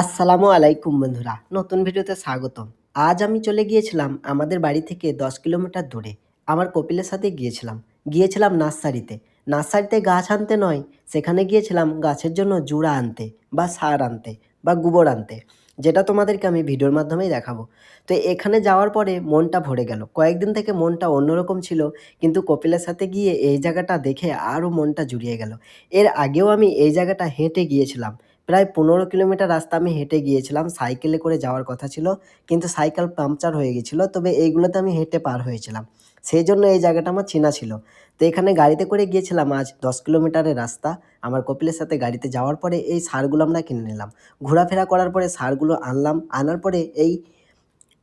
আসসালামু আলাইকুম বন্ধুরা, নতুন ভিডিওতে স্বাগতম। আজ আমি চলে গিয়েছিলাম আমাদের বাড়ি থেকে দশ কিলোমিটার দূরে। আমার কপিলের সাথে গিয়েছিলাম। গিয়েছিলাম নার্সারিতে। নার্সারিতে গাছ আনতে নয়, সেখানে গিয়েছিলাম গাছের জন্য জুড়া আনতে বা সার আনতে বা গোবর আনতে, যেটা তোমাদেরকে আমি ভিডিওর মাধ্যমেই দেখাবো। তো এখানে যাওয়ার পরে মনটা ভরে গেল। কয়েকদিন থেকে মনটা অন্যরকম ছিল, কিন্তু কপিলের সাথে গিয়ে এই জায়গাটা দেখে আরও মনটা জুড়িয়ে গেল। এর আগেও আমি এই জায়গাটা হেঁটে গিয়েছিলাম। প্রায় পনেরো কিলোমিটার রাস্তা আমি হেঁটে গিয়েছিলাম। সাইকেলে করে যাওয়ার কথা ছিল, কিন্তু সাইকেল পাংচার হয়ে গেছিল, তবে এইগুলোতে আমি হেঁটে পার হয়েছিলাম। সেই জন্য এই জায়গাটা আমার চেনা ছিল। তো এখানে গাড়িতে করে গিয়েছিলাম আজ দশ কিলোমিটারের রাস্তা। আমার কপিলের সাথে গাড়িতে যাওয়ার পরে এই সারগুলো আমরা কিনে নিলাম। ঘোরাফেরা করার পরে সারগুলো আনলাম। আনার পরে এই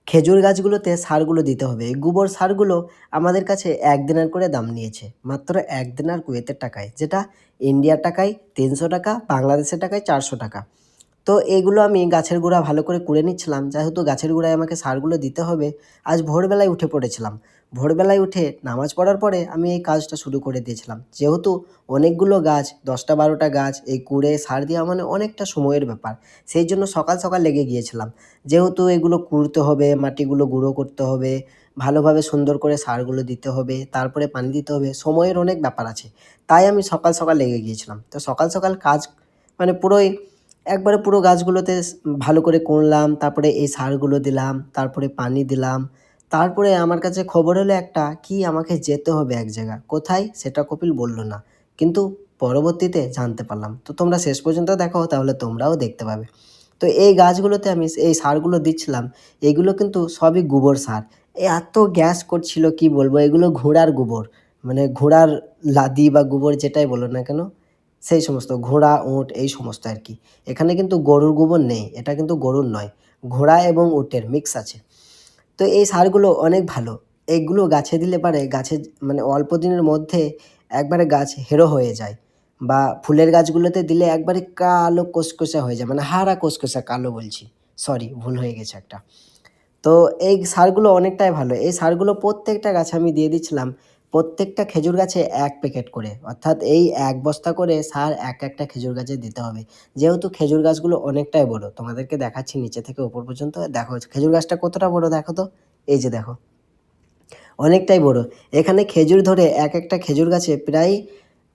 খেজুর গাছগুলোতে সারগুলো দিতে হবে। গোবর সারগুলো আমাদের কাছে এক দিনার করে দাম নিয়েছে। মাত্র এক দিনার কুয়েতের টাকায়, যেটা ইন্ডিয়ার টাকায় তিনশো টাকা, বাংলাদেশের টাকায় চারশো টাকা। তো এগুলো আমি গাছের গোড়া ভালো করে কুড়ে নিচ্ছিলাম। যেহেতু গাছের গোড়ায় আমাকে সারগুলো দিতে হবে। আজ ভোরবেলায় উঠে পড়েছিলাম। ভোরবেলায় উঠে নামাজ পড়ার পরে আমি এই কাজটা শুরু করে দিয়েছিলাম। যেহেতু অনেকগুলো গাছ, দশটা বারোটা গাছ, এই কুড়ে, সার দেওয়া মানে অনেকটা সময়ের ব্যাপার। সেই জন্য সকাল সকাল লেগে গিয়েছিলাম। যেহেতু এগুলো কুড়তে হবে, মাটিগুলো গুঁড়ো করতে হবে, ভালোভাবে সুন্দর করে সারগুলো দিতে হবে, তারপরে পানি দিতে হবে, সময়ের অনেক ব্যাপার আছে। তাই আমি সকাল সকাল লেগে গিয়েছিলাম। তো সকাল সকাল কাজ মানে পুরোই একবারে পুরো গাছগুলোতে ভালো করে কুড়লাম, তারপরে এই সারগুলো দিলাম, তারপরে পানি দিলাম তারপরে আমার কাছে খবর হলো একটা, কি আমাকে যেতে হবে এক জায়গা। কোথায়? সেটা কপিল বলল না। কিন্তু পরবর্তীতে জানতে পারলাম। তো তোমরা শেষ পর্যন্ত দেখো, তাহলে তোমরাও দেখতে পাবে। তো এই গাছগুলোতে আমি এই সারগুলো দিচ্ছিলাম। এগুলো কিন্তু সবই গোবর সার। এত গ্যাস করছিল, কি বলব? এগুলো ঘোড়ার গোবর। মানে ঘোড়ার লাদি বা গোবর যেটাই বলো না কেন, সেই সমস্ত ঘোড়া, উঁট, এই সমস্ত আর কি। এখানে কিন্তু গরুর গোবর নেই। এটা কিন্তু গরুর নয়। ঘোড়া এবং উটের মিক্স আছে। তো এই সারগুলো অনেক ভালো। এগুলো গাছে দিলে পারে গাছে মানে অল্প দিনের মধ্যে একবারে গাছ হেরো হয়ে যায় বা ফুলের গাছগুলোতে দিলে একবারে কালো কোসকোসা হয়ে যায় মানে হারা কোসকোসা কালো বলছি। সরি ভুল হয়ে গেছে একটা। তো এই সারগুলো অনেকটাই ভালো। এই সারগুলো প্রত্যেকটা গাছে আমি দিয়ে দিচ্ছিলাম। প্রত্যেকটা খেজুর গাছে এক প্যাকেট করে। অর্থাৎ এই এক বস্তা করে সার এক একটা খেজুর গাছে দিতে হবে। যেহেতু খেজুর গাছগুলো অনেকটাই বড়, তোমাদেরকে দেখাচ্ছি নিচে থেকে ওপর পর্যন্ত। দেখো, খেজুর গাছটা কতটা বড় দেখো তো? এই যে দেখো। অনেকটাই বড়। এখানে খেজুর ধরে এক একটা খেজুর গাছে প্রায়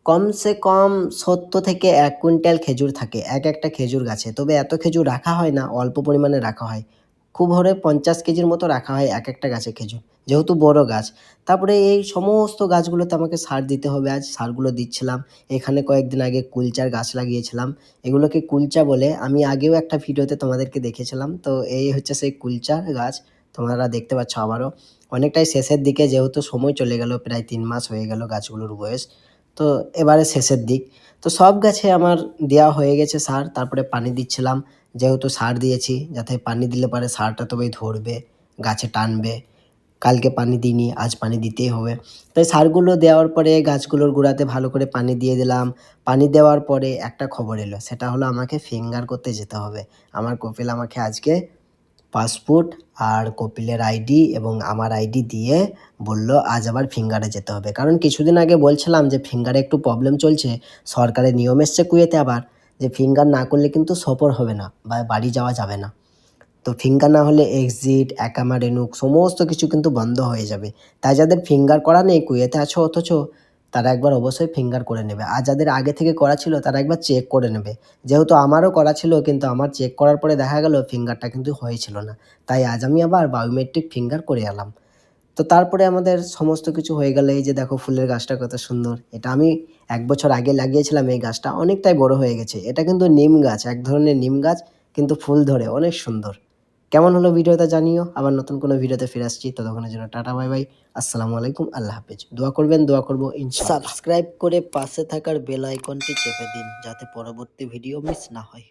কমসে কম সত্তর থেকে এক কুইন্টাল খেজুর থাকে এক একটা খেজুর গাছে। তবে এত খেজুর রাখা হয় না, অল্প পরিমাণে রাখা হয়। খুব হলে পঞ্চাশ কেজির মতো রাখা হয় এক একটা গাছে খেজুর, যেহেতু বড় গাছ। তারপরে এই সমস্ত গাছগুলোতে আমাকে সার দিতে হবে, আজ সারগুলো দিচ্ছিলাম। এখানে কয়েকদিন আগে কুলচার গাছ লাগিয়েছিলাম। এগুলোকে কুলচা বলে আমি আগেও একটা ভিডিওতে তোমাদেরকে দেখেছিলাম। তো এই হচ্ছে সেই কুলচার গাছ, তোমরা দেখতে পাচ্ছ আবারও। অনেকটাই শেষের দিকে যেহেতু সময় চলে গেল, প্রায় তিন মাস হয়ে গেল গাছগুলোর বয়স। তো এবারে শেষের দিক। তো সব গাছে আমার দেওয়া হয়ে গেছে সার, তারপরে পানি দিচ্ছিলাম। যেহেতু সার দিয়েছি, যাতে পানি দিলে পরে সারটা তবেই ধরবে, গাছে টানবে। কালকে পানি দিইনি, আজ পানি দিতেই হবে। তাই সারগুলো দেওয়ার পরে গাছগুলোর গোড়াতে ভালো করে পানি দিয়ে দিলাম। পানি দেওয়ার পরে একটা খবর এলো, সেটা হলো আমাকে ফিঙ্গার করতে যেতে হবে। আমার কপিল আমাকে আজকে পাসপোর্ট আর কপিলের আইডি এবং আমার আইডি দিয়ে বলল, আজ আবার ফিঙ্গারে যেতে হবে। কারণ কিছুদিন আগে বলছিলাম যে ফিঙ্গারে একটু প্রবলেম চলছে, সরকারের নিয়ম এসছে কুয়েতে আবার, যে ফিঙ্গার না করলে কিন্তু সফর হবে না বা বাড়ি যাওয়া যাবে না। তো ফিঙ্গার না হলে এক্সিট একামা রেনুক সমস্ত কিছু কিন্তু বন্ধ হয়ে যাবে। তাই যাদের ফিঙ্গার করা নেই, কুয়েতে আছো অথচ তারা একবার অবশ্যই ফিঙ্গার করে নেবে। আর যাদের আগে থেকে করা ছিল, তারা একবার চেক করে নেবে। যেহেতু আমারও করা ছিল, কিন্তু আমার চেক করার পরে দেখা গেল ফিঙ্গারটা কিন্তু হয়েছিল না। তাই আজ আমি আবার বায়োমেট্রিক ফিঙ্গার করে এলাম। তো তারপরে আমাদের সমস্ত কিছু হয়ে গেলে। এই যে দেখো ফুলের গাছটা কত সুন্দর। এটা আমি এক বছর আগে লাগিয়েছিলাম, এই গাছটা অনেকটাই বড় হয়ে গেছে। এটা কিন্তু নিম গাছ, এক ধরনের নিম গাছ, কিন্তু ফুল ধরে, অনেক সুন্দর। কেমন হলো ভিডিওটা জানিও। আবার নতুন কোনো ভিডিওতে ফিরে আসছি, ততক্ষণের জন্য টাটা, বাই বাই। আসসালামু আলাইকুম, আল্লাহ হাফেজ। দোয়া করবেন, দোয়া করব সাবস্ক্রাইব করে পাশে থাকার বেল আইকনটি চেপে দিন, যাতে পরবর্তী ভিডিও মিস না হয়।